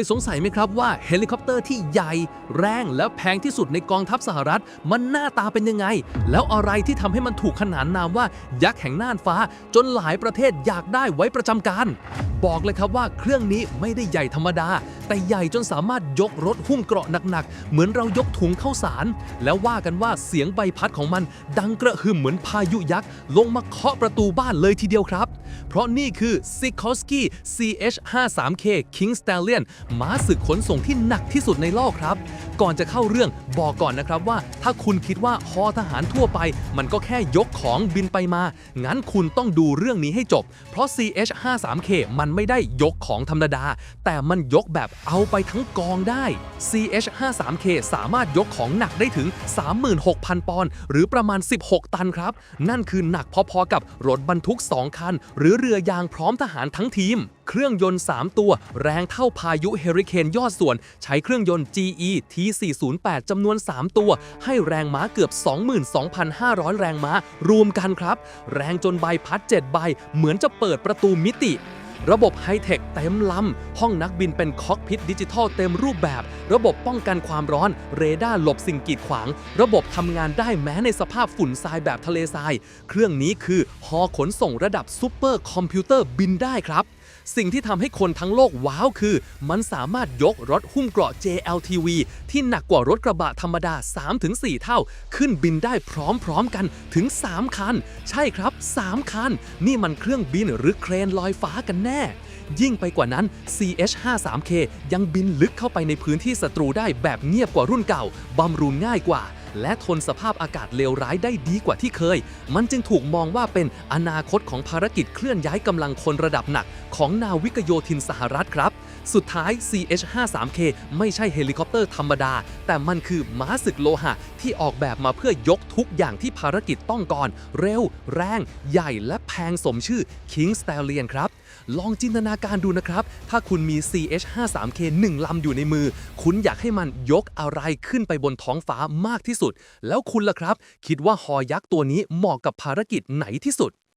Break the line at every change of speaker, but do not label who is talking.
ยสงสัยไหมครับว่าเฮลิคอปเตอร์ที่ใหญ่ แรงและแพงที่สุดในกองทัพสหรัฐ มันหน้าตาเป็นยังไง แล้วอะไรที่ทำให้มันถูกขนานนามว่ายักษ์แห่งน่านฟ้า จนหลายประเทศอยากได้ไว้ประจำการ บอกเลยครับว่าเครื่องนี้ไม่ได้ใหญ่ธรรมดาแต่ใหญ่จนสามารถยกรถหุ้มเกราะหนักๆ เหมือนเรายกถุงข้าวสาร แล้วว่ากันว่าเสียงใบพัดของมันดังกระหึ่มเหมือนพายุยักษ์ ลงมาเคาะประตูบ้านเลยทีเดียวครับ เพราะนี่คือ Sikorsky CH53K King Stallion ม้าศึกขนส่งที่หนักที่สุดในโลกครับ ก่อนจะเข้าเรื่องบอกก่อนนะครับว่า ถ้าคุณคิดว่าฮอทหารทั่วไป มันก็แค่ยกของบินไปมา งั้นคุณต้องดูเรื่องนี้ให้จบ เพราะ CH53K มันไม่ได้ยกของธรรมดา แต่มันยกแบบเอาไปทั้งกองได้ CH53K สามารถยกของหนักได้ถึง 36,000 ปอนด์หรือประมาณ 16 ตันครับ นั่นคือหนักพอๆกับรถบรรทุก 2 คัน หรือเรือยางพร้อมทหารทั้งทีม เครื่องยนต์ 3 ตัว แรงเท่าพายุเฮริเคนยอดส่วน ใช้เครื่องยนต์ GE T408 จำนวน 3 ตัว ให้แรงม้าเกือบ 22,500 แรงม้ารวมกันครับ แรงจนใบพัด 7 ใบ เหมือนจะเปิดประตูมิติระบบไฮเทคเต็มลำห้องนักบินเป็นคอกพิทดิจิทัลเต็มรูปแบบ ระบบป้องกันความร้อน เรดาร์หลบสิ่งกีดขวาง ระบบทำงานได้แม้ในสภาพฝุ่นทรายแบบทะเลทราย เครื่องนี้คือฮอขนส่งระดับซูเปอร์คอมพิวเตอร์บินได้ครับสิ่งที่ทำให้คนทั้งโลกว้าวคือ มันสามารถยกรถหุ้มเกราะ JLTV ที่หนักกว่ารถกระบะธรรมดา 3-4 เท่า ขึ้นบินได้พร้อมๆกันถึง 3 คัน ใช่ครับ 3 คัน นี่มันเครื่องบินหรือเครนลอยฟ้ากันแน่ ยิ่งไปกว่านั้น CH53K ยังบินลึกเข้าไปในพื้นที่ศัตรูได้แบบเงียบกว่ารุ่นเก่า บำรุงง่ายกว่า และทนสภาพอากาศเลวร้ายได้ดีกว่าที่เคย มันจึงถูกมองว่าเป็นอนาคตของภารกิจเคลื่อนย้ายกำลังคนระดับหนัก ของนาวิกโยธินสหรัฐครับ สุดท้าย CH53K ไม่ใช่เฮลิคอปเตอร์ธรรมดา แต่มันคือม้าศึกโลหะ ที่ออกแบบมาเพื่อยกทุกอย่างที่ภารกิจต้องก่อนเร็ว แรง ใหญ่และแพงสมชื่อ King Stallion ครับลองจินตนาการดูนะครับ ถ้าคุณมี CH53K 1ลำอยู่ในมือ คุณอยากให้มันยกอะไรขึ้นไปบนท้องฟ้ามากที่สุดแล้วคุณล่ะครับ คิดว่าฮอยักษ์ตัวนี้เหมาะกับภารกิจไหนที่สุด